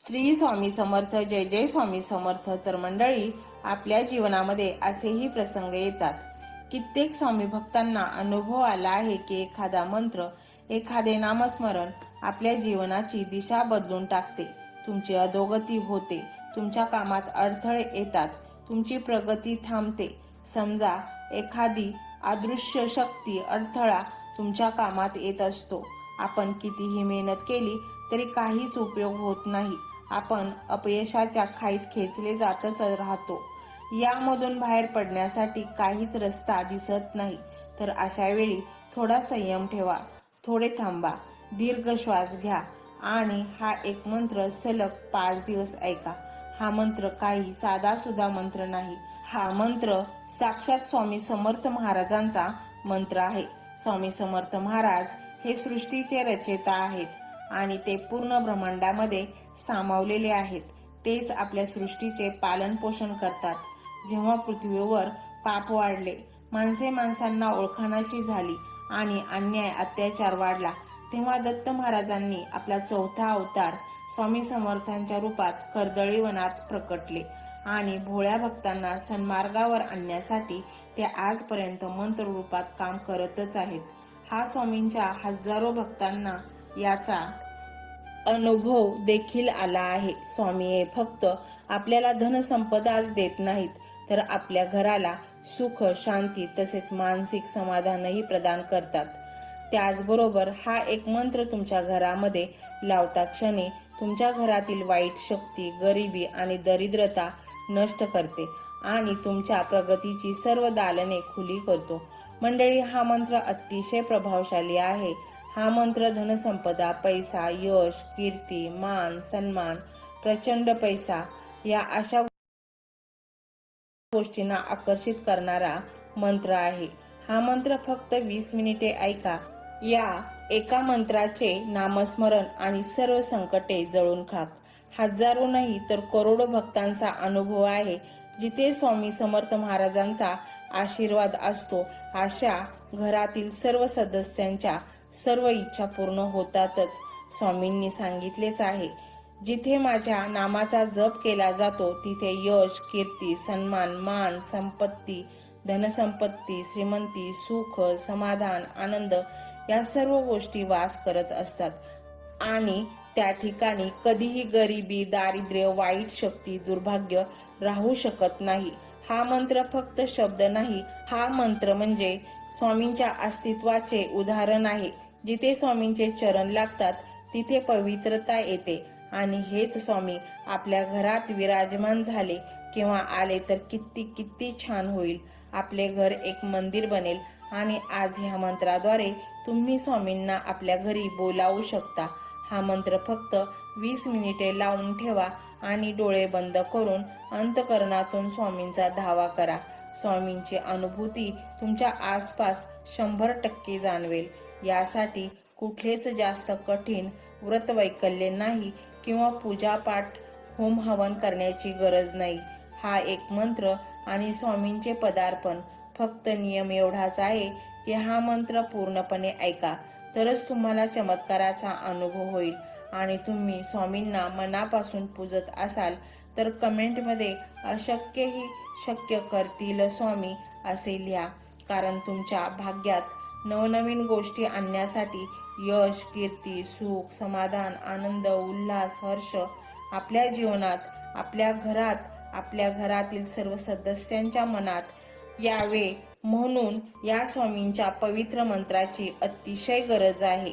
श्री स्वामी समर्थ जय जय स्वामी समर्थ तर मंडळी आपल्या जीवनामध्ये असेही प्रसंग येतात. कित्येक स्वामी भक्तांना अनुभव आला आहे की एखादा मंत्र एखादे नामस्मरण आपल्या जीवनाची दिशा बदलून टाकते. तुमची अधोगती होते तुमच्या कामात अडथळे येतात तुमची प्रगती थांबते. समजा एखादी अदृश्य शक्ती अडथळा तुमच्या कामात येत असतो. आपण कितीही मेहनत केली तरी काहीच उपयोग होत नाही. आपण अपयशाच्या खाईत खेचले जातच राहतो. यामधून बाहेर पडण्यासाठी काहीच रस्ता दिसत नाही. तर अशा वेळी थोडा संयम ठेवा. थोडे थांबा. दीर्घ श्वास घ्या. आणि हा एक मंत्र सलग पाच दिवस ऐका. हा मंत्र काही साधा सुद्धा मंत्र नाही. हा मंत्र साक्षात स्वामी समर्थ महाराजांचा मंत्र आहे. स्वामी समर्थ महाराज हे सृष्टीचे रचयिता आहेत. आणि ते पूर्ण ब्रह्मांडामध्ये सामावलेले आहेत. तेच आपल्या सृष्टीचे पालन पोषण करतात. जेव्हा पृथ्वीवर पाप वाढले माणसे माणसांना ओळखानाशी झाली आणि अन्याय अत्याचार वाढला तेव्हा दत्त महाराजांनी आपला चौथा अवतार स्वामी समर्थांच्या रूपात कर्दळी वनात प्रकटले आणि भोळ्या भक्तांना सन्मार्गावर आणण्यासाठी ते आजपर्यंत मंत्र रूपात काम करतच आहेत. हा स्वामींच्या हजारो भक्तांना याचा अनुभव देखील आला आहे. स्वामी हे फक्त आपल्याला धनसंपदाच देत नाहीत तर आपल्या घराला सुख शांती तसेच मानसिक समाधानही प्रदान करतात. त्याचबरोबर हा एक मंत्र तुमच्या घरामध्ये लावता क्षणी तुमच्या घरातील वाईट शक्ती गरिबी आणि दरिद्रता नष्ट करते आणि तुमच्या प्रगतीची सर्व दालने खुली करतो. मंडळी हा मंत्र अतिशय प्रभावशाली आहे. हा मंत्र धनसंपदा पैसा यश कीर्ती मान सन्मान प्रचंड पैसा या अशा गोष्टींना आकर्षित करणारा मंत्र आहे. हा मंत्र फक्त वीस मिनिटे ऐका. या एका मंत्राचे नामस्मरण आणि सर्व संकटे जळून खाक. हजारो नाही तर करोडो भक्तांचा अनुभव आहे जिथे स्वामी समर्थ महाराजांचा आशीर्वाद असतो. अशा घरातील सर्व सदस्यांच्या सर्व इच्छा पूर्ण होतातच स्वामींनी सांगितलेच आहे. जिथे माझ्या नामाचा जप केला जातो तिथे यश कीर्ती सन्मान मान संपत्ती धनसंपत्ती श्रीमंती सुख समाधान आनंद या सर्व गोष्टी वास करत असतात. आणि त्या ठिकाणी कधीही गरिबी दारिद्र्य वाईट शक्ती दुर्भाग्य राहू शकत नाही. हा मंत्र फक्त शब्द नाही हा मंत्र म्हणजे स्वामींच्या अस्तित्वाचे उदाहरण आहे. जिथे स्वामींचे चरण लागतात तिथे पवित्रता येते. आणि हेच स्वामी आपल्या घरात विराजमान झाले किंवा आले तर किती किती छान होईल. आपले घर एक मंदिर बनेल आणि आज ह्या मंत्राद्वारे तुम्ही स्वामींना आपल्या घरी बोलावू शकता. हा मंत्र फक्त वीस मिनिटे लावून ठेवा. आणि डोळे बंद करून अंतकरणातून स्वामींचा धावा करा. स्वामींची अनुभूती तुमच्या आसपास शंभर टक्के जाणवेल. यासाठी कुठलेच जास्त कठीण व्रत वैकल्य नाही किंवा पूजापाठ होम हवन करण्याची गरज नाही. हा एक मंत्र आणि स्वामींचे पदार्पण. फक्त नियम एवढाच आहे की हा मंत्र पूर्णपणे ऐका. तरच तुम्हाला चमत्काराचा अनुभव होईल. आणि तुम्ही स्वामींना मनापासून पूजत असाल तर कमेंटमध्ये अशक्यही शक्य करतील स्वामी असे लिहा. कारण तुमच्या भाग्यात नवनवीन गोष्टी आणण्यासाठी यश कीर्ती सुख समाधान आनंद उल्हास हर्ष आपल्या जीवनात आपल्या घरात आपल्या घरातील सर्व सदस्यांच्या मनात यावे म्हणून या स्वामींच्या पवित्र मंत्राची अतिशय गरज आहे.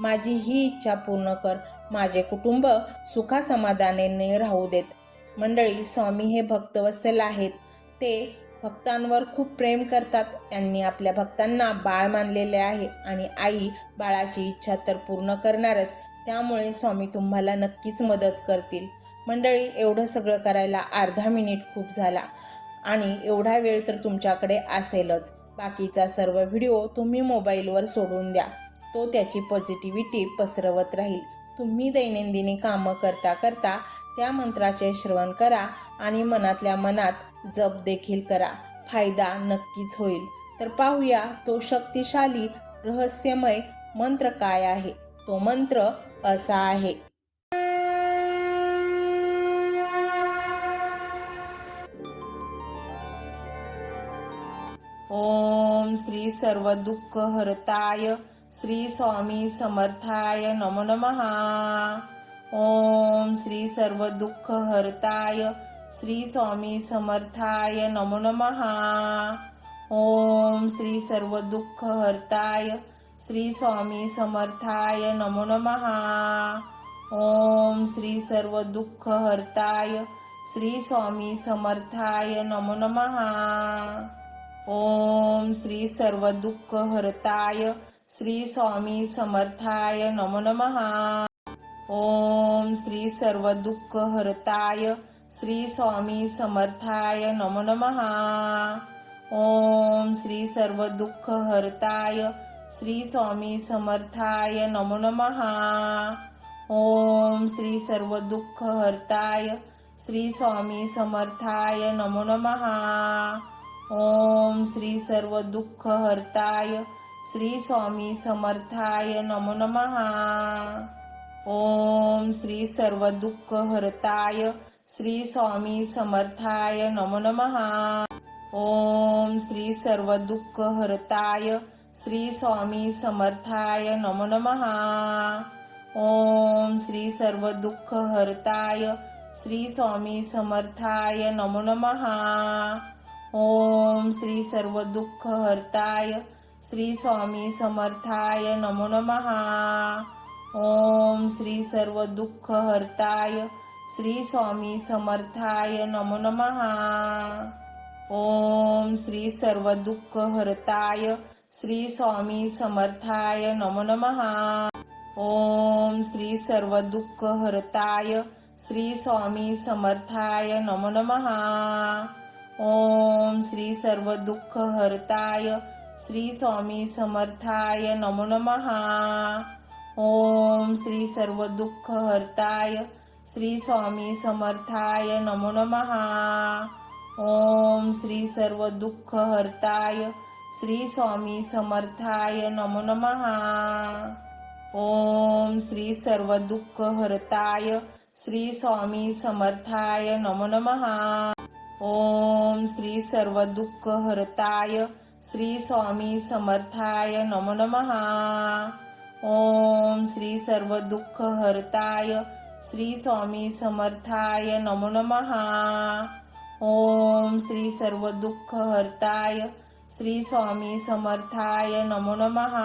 माझी ही इच्छा पूर्ण कर. माझे कुटुंब सुखासमाधानाने राहू देत. मंडळी स्वामी हे भक्तवत्सल आहेत. ते भक्तांवर खूप प्रेम करतात. त्यांनी आपल्या भक्तांना बाळ मानलेले आहे आणि आई बाळाची इच्छा तर पूर्ण करणारच. त्यामुळे स्वामी तुम्हाला नक्कीच मदत करतील. मंडळी एवढं सगळं करायला अर्धा मिनिट खूप झाला आणि एवढा वेळ तर तुमच्याकडे असेलच. बाकीचा सर्व व्हिडिओ तुम्ही मोबाईलवर सोडून द्या. तो त्याची पॉझिटिव्हिटी पसरवत राहील. तुम्ही दैनंदिनी कामं करता करता त्या मंत्राचे श्रवण करा आणि मनातल्या मनात जप देखील करा. फायदा नक्कीच होईल. तर पाहूया तो शक्तिशाली रहस्यमय मंत्र काय आहे? तो मंत्र असा आहे. ओम श्री सर्व दुःख हरताय श्री स्वामी समर्थाय नमो नमहा ओम श्री सर्व दुःख हरताय श्री स्वामी समर्थाय नमो नमहा ओम श्री सर्व दुःख हरताय श्री स्वामी समर्थाय नमो नमहा ओम श्री सर्व दुःख हरताय श्री स्वामी समर्थाय नमो नमहा ओम श्री सर्व दुःख हरताय श्री स्वामी समर्थाय नमो नमः. ओम श्री सर्व दुःख हरताय श्री स्वामी समर्थाय नमो नमः. ओम श्री सर्व दुःख हरताय श्री स्वामी समर्थाय नमो नमहा ओम श्री सर्व दुःख हरताय श्री स्वामी समर्थाय नमो नमहा ओम श्री सर्व दुःख हरताय श्री स्वामी समर्थाय नमो नमः ओम श्री सर्व दुःख हरताय श्री स्वामी समर्थाय नमो नमः ओम श्री सर्व दुःख हरताय श्री स्वामी समर्थाय नमो नमः ओम श्री सर्व दुःख हरताय श्री स्वामी समर्थाय नमो नमः ओम श्री सर्व दुःख हरताय श्री स्वामी समर्थाय नमो नमः ओम श्री सर्व दुःख हर्ताय श्री स्वामी समर्थाय नमो नमः ओम श्री सर्व दुःख हरताय श्री स्वामी समर्थाय नमो नमः ओम श्री सर्व दुःख हरताय श्री स्वामी समर्थाय नमो नमः ओम श्री सर्व दुःख हरताय श्री स्वामी समर्थाय नमो नमः ओम श्री सर्व दुःख हर्ताय श्री स्वामी समर्थाय नमो नमः ओम श्री सर्व दुःख हर्ताय श्री स्वामी समर्थाय नमो नमः ओम श्री सर्व दुःख हरताय श्री स्वामी समर्थाय नमो नमः ओम श्री सर्व दुःख हरताय श्री स्वामी समर्थाय नमो। नमहा ओम श्री सर्व दुःख हरताय श्री स्वामी समर्थाय नमो। नमहा ओम श्री सर्व दुःख हरताय श्री स्वामी समर्थाय नमो नमहा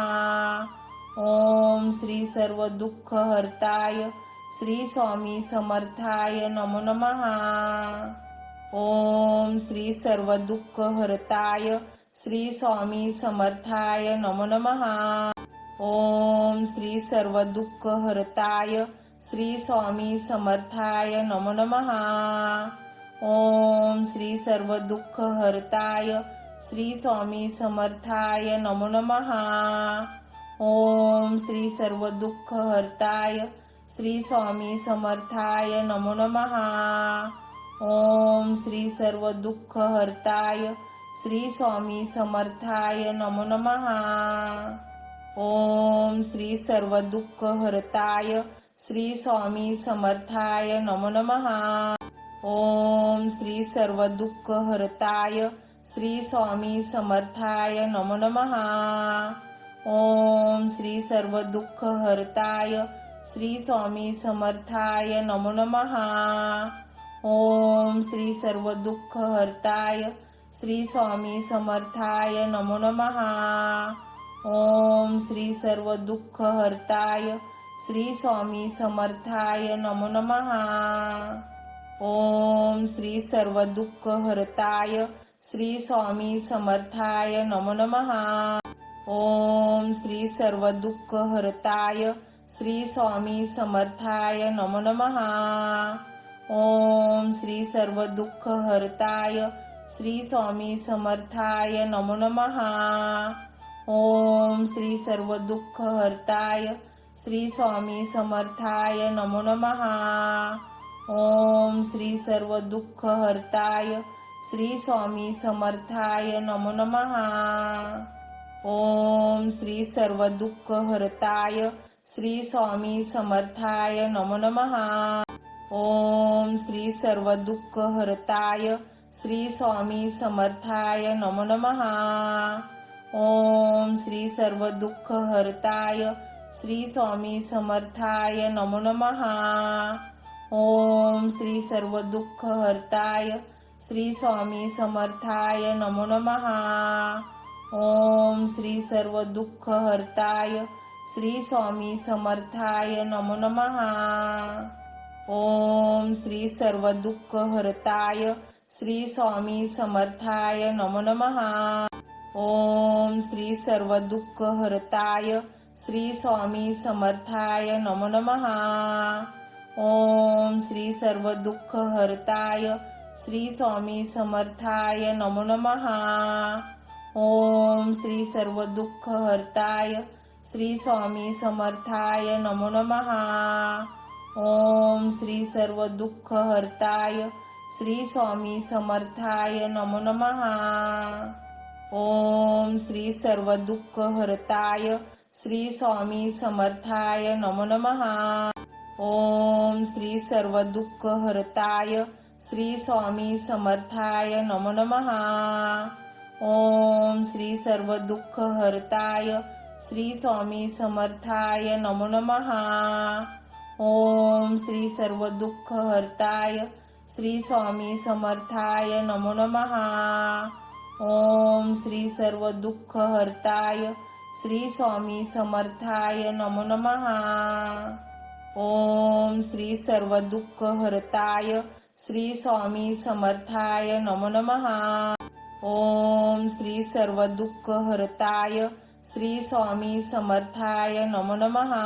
ओम श्री सर्व दुःख हरताय श्री स्वामी समर्थाय नमो। नमहा ओम श्री सर्व दुःख हरताय श्री स्वामी समर्थाय नमो नमः. ओम श्री सर्व दुःख हरताय श्री स्वामी समर्थाय नमो नमः. ओम श्री सर्व दुःख हरताय श्री स्वामी समर्थाय नमो नमहा ओम श्री सर्व दुःख हरताय श्री स्वामी समर्थाय नमो नमहा ओम श्री सर्व दुःख हरताय श्री स्वामी समर्थाय नमो नमः. ओम श्री सर्व दुःख हरताय श्री स्वामी समर्थाय नमो नमः. ओम श्री सर्व दुःख हरताय श्री स्वामी समर्थाय नमो नमः. ओम श्री सर्व दुःख हरताय श्री स्वामी समर्थाय नमो नमः. ओम श्री सर्व दुःख हरताय श्री स्वामी समर्थाय नमो नमहा ओम श्री सर्व दुःख हर्ताय श्री स्वामी समर्थाय नमो नमः. ओम श्री सर्व दुःख हरताय श्री स्वामी समर्थाय नमो नमः. ओम श्री सर्व दुःख हरताय श्री स्वामी समर्थाय नमो नमः. ओम श्री सर्व दुःख हरताय श्री स्वामी समर्थाय नमो नमहा ओम श्री सर्व दुःख हर्ताय श्री स्वामी समर्थाय नमो नमहा ओम श्री सर्व दुःख हर्ताय श्री स्वामी समर्थाय नमो नमहा ओम श्री सर्व दुःख हरताय श्री स्वामी समर्थाय नमो नमहा ओम श्री सर्व दुःख हरताय श्री स्वामी समर्थाय नमो नमहा. ओम श्री सर्व दुःख हरताय. श्री स्वामी समर्थाय नमो नमहा. ओम श्री सर्व दुःख हरताय. श्री स्वामी समर्थाय नमो नमहा. ओम श्री सर्व दुःख हरताय. श्री स्वामी समर्थाय नमो नमहा. ओम श्री सर्व दुःख हरताय. श्री स्वामी समर्थाय नमो नमहा ओम श्री सर्व दुःख हरताय श्री स्वामी समर्थाय नमो नमहा ओम श्री सर्व दुःख हरताय श्री स्वामी समर्थाय नमो नमहा ओम श्री सर्व दुःख हरताय श्री स्वामी समर्थाय नमो नमहा ओम श्री सर्व दुःख हरताय श्री स्वामी समर्थाय नमो नमहा. ओम श्री सर्व दुःख हरताय श्री स्वामी समर्थाय नमो नमहा. ओम श्री सर्व दुःख हरताय श्री स्वामी समर्थाय नमो नमहा. ओम श्री सर्व दुःख हरताय श्री स्वामी समर्थाय नमो नमहा. ओम श्री सर्व दुःख हरताय श्री स्वामी समर्थाय नमो नमहा ओम श्री सर्व दुःख हर्ताय श्री स्वामी समर्थाय नमो नमहा ओम श्री सर्व दुःख हरताय श्री स्वामी समर्थाय नमो नमहा ओम श्री सर्व दुःख हरताय श्री स्वामी समर्थाय नमो नमहा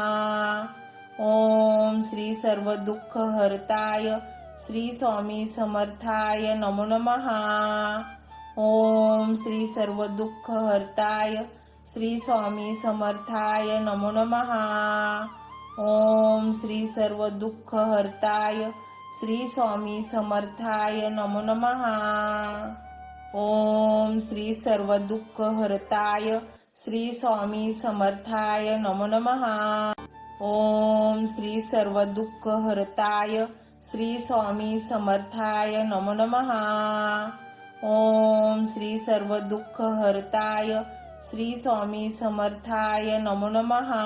ओम श्री सर्व दुःख हरताय श्री स्वामी समर्थाय नमो नमहा ओम श्री सर्व दुःख हर्ताय श्री स्वामी समर्थाय नमो नमहा ओम श्री सर्व दुःख हर्ताय श्री स्वामी समर्थाय नमो नमहा ओम श्री सर्व दुःख हरताय श्री स्वामी समर्थाय नमो नमहा ओम श्री सर्व दुःख हरताय श्री स्वामी समर्थाय नमो नमहा ओम श्री सर्व दुःख हरताय. श्री स्वामी समर्थाय नमो नमहा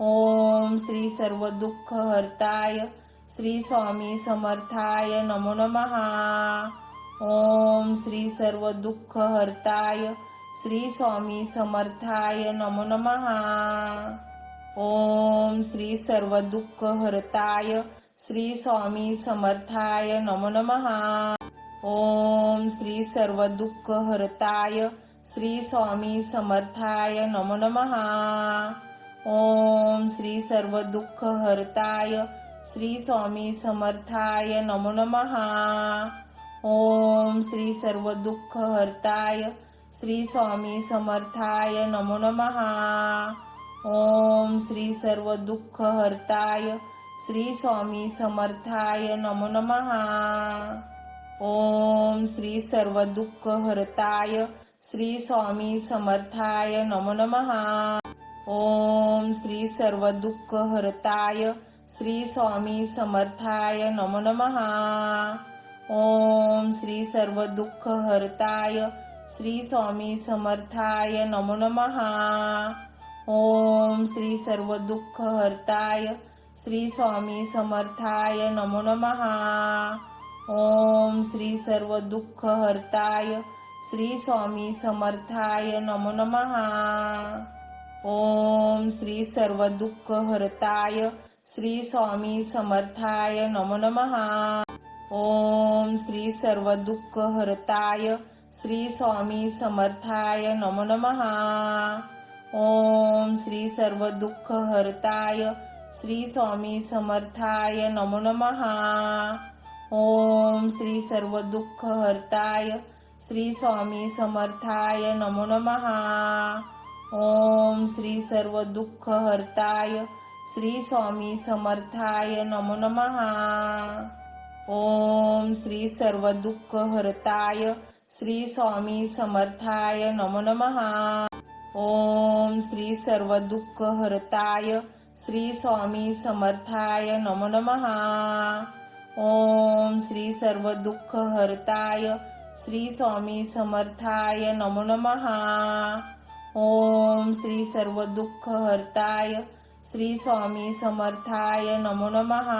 ओम श्री सर्व दुःख हरताय. श्री स्वामी समर्थाय नमो नमहा ओम श्री सर्व दुःख हरताय. श्री स्वामी समर्थाय नमो नमहा ओम श्री सर्व दुःख हरताय. श्री स्वामी समर्थाय नमो नमहा ओम श्री सर्व दुःख हरताय श्री स्वामी समर्थाय नमो नमहा ओम श्री सर्व दुःख हरताय श्री स्वामी समर्थाय नमो नमहा ओम श्री सर्व दुःख हरताय श्री स्वामी समर्थाय नमो नमहा ओम श्री सर्व दुःख हरताय श्री स्वामी समर्थाय नमो नमहा. ओम श्री सर्व दुःख हरताय श्री स्वामी समर्थाय नमो नमहा. ओम श्री सर्व दुःख हरताय श्री स्वामी समर्थाय नमो नमहा. ओम श्री सर्व दुःख हरताय श्री स्वामी समर्थाय नमो नमहा. ओम श्री सर्व दुःख हरताय श्री स्वामी समर्थाय नमो नमहा ओम श्री सर्व दुःख हर्ताय श्री स्वामी समर्थाय नमो नमहा ओम श्री सर्व दुःख हरताय श्री स्वामी समर्थाय नमो नमहा ओम श्री सर्व दुःख हरताय श्री स्वामी समर्थाय नमो नमहा ओम श्री सर्व दुःख हरताय श्री स्वामी समर्थाय नमो नमहा ओम श्री सर्व दुःख हर्ताय श्री स्वामी समर्थाय नमो नमः. ओम श्री सर्व दुःख हर्ताय श्री स्वामी समर्थाय नमो नमः. ओम श्री सर्व दुःख हरताय श्री स्वामी समर्थाय नमो नमः. ओम श्री सर्व दुःख हरताय श्री स्वामी समर्थाय नमो नमः ओम श्री सर्व दुःख हरताय. श्री स्वामी समर्थाय नमो नमहा. ओम श्री सर्व दुःख हरताय. श्री स्वामी समर्थाय नमो नमः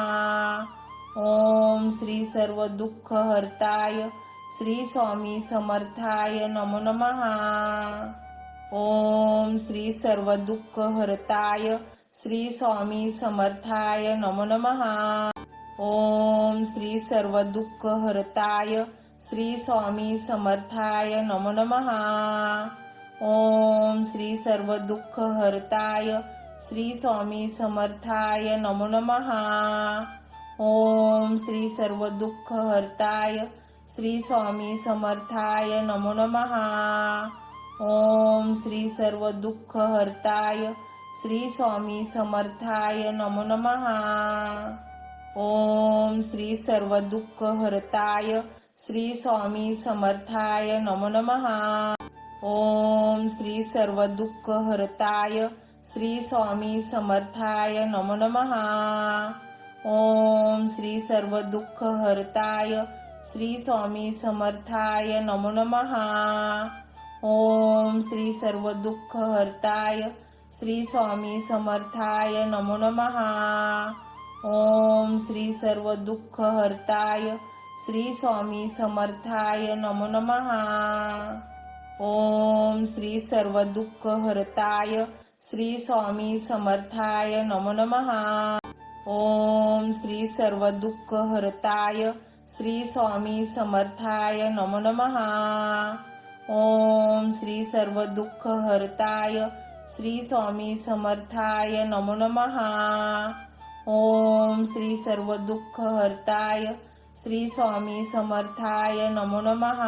ओम श्री सर्व दुःख हरताय. श्री स्वामी समर्थाय नमो नमहा. ओम श्री सर्व दुःख हरताय. श्री स्वामी समर्थाय नमो नमः. ओम श्री सर्व दुःख हरताय श्री स्वामी समर्थाय नमो नमः. ओम श्री सर्व दुःख हरताय श्री स्वामी समर्थाय नमो नमहा ओम श्री सर्व दुःख हरताय श्री स्वामी समर्थाय नमो नमः. ओम श्री सर्व दुःख हरताय श्री स्वामी समर्थाय नमो नमः. ओम श्री सर्व दुःख हरताय श्री स्वामी समर्थाय नमो नमः. ओम श्री सर्व दुःख हरताय श्री स्वामी समर्थाय नमो नमः. ओम श्री सर्व दुःख हरताय श्री स्वामी समर्थाय नमो नमः. ओम श्री सर्व दुःख हरताय श्री स्वामी समर्थाय नमो नमः. ओम श्री सर्व दुःख हर्ताय श्री स्वामी समर्थाय नमो नमः. ओम श्री सर्व दुःख हरताय श्री स्वामी समर्थाय नमो नमः. ओम श्री सर्व दुःख हरताय श्री स्वामी समर्थाय नमो नमः. ओम श्री सर्व दुःख हरताय श्री स्वामी समर्थाय नमो नमः. ओम श्री सर्व दुःख हर्ताय श्री स्वामी समर्थाय नमो नमः.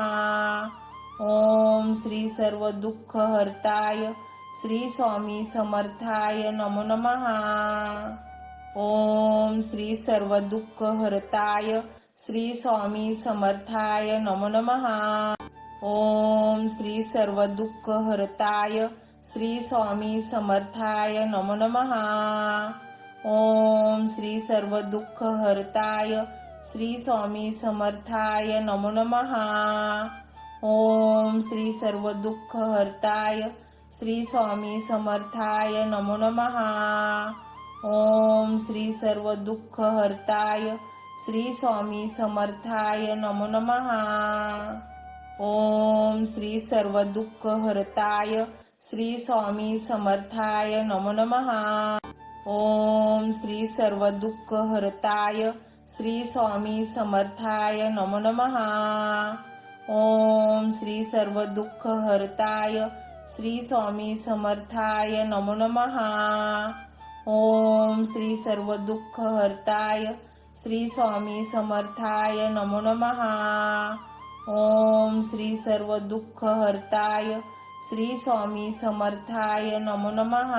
ओम श्री सर्व दुःख हर्ताय श्री स्वामी समर्थाय नमो नमः. ओम श्री सर्व दुःख हरताय श्री स्वामी समर्थाय नमो नमः. ओम श्री सर्व दुःख हरताय श्री स्वामी समर्थाय नमो नमहा ओम श्री सर्व दुःख हरताय श्री स्वामी समर्थाय नमो नमहा ओम श्री सर्व दुःख हरताय श्री स्वामी समर्थाय नमो नमहा ओम श्री सर्व दुःख हरताय श्री स्वामी समर्थाय नमो नमहा ओम श्री सर्व दुःख हरताय श्री स्वामी समर्थाय नमो नमः. ओम श्री सर्व दुःख हरताय श्री स्वामी समर्थाय नमो नमः. ओम श्री सर्व दुःख हरताय श्री स्वामी समर्थाय नमो नमः. ओम श्री सर्व दुःख हरताय श्री स्वामी समर्थाय नमो नमः. ओम श्री सर्व दुःख हरताय श्री स्वामी समर्थाय नमो नमः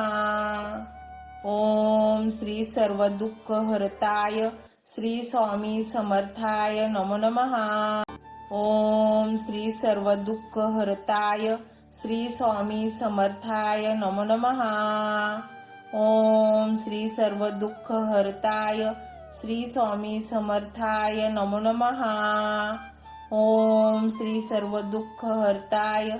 ओम श्री सर्व दुःख हरताय श्री स्वामी समर्थाय नमो नमः ओम श्री सर्व दुःख हरताय श्री स्वामी समर्थाय नमो नमः ओम श्री सर्व दुःख हरताय श्री स्वामी समर्थाय नमो नमः ओम श्री सर्व दुःख हरताय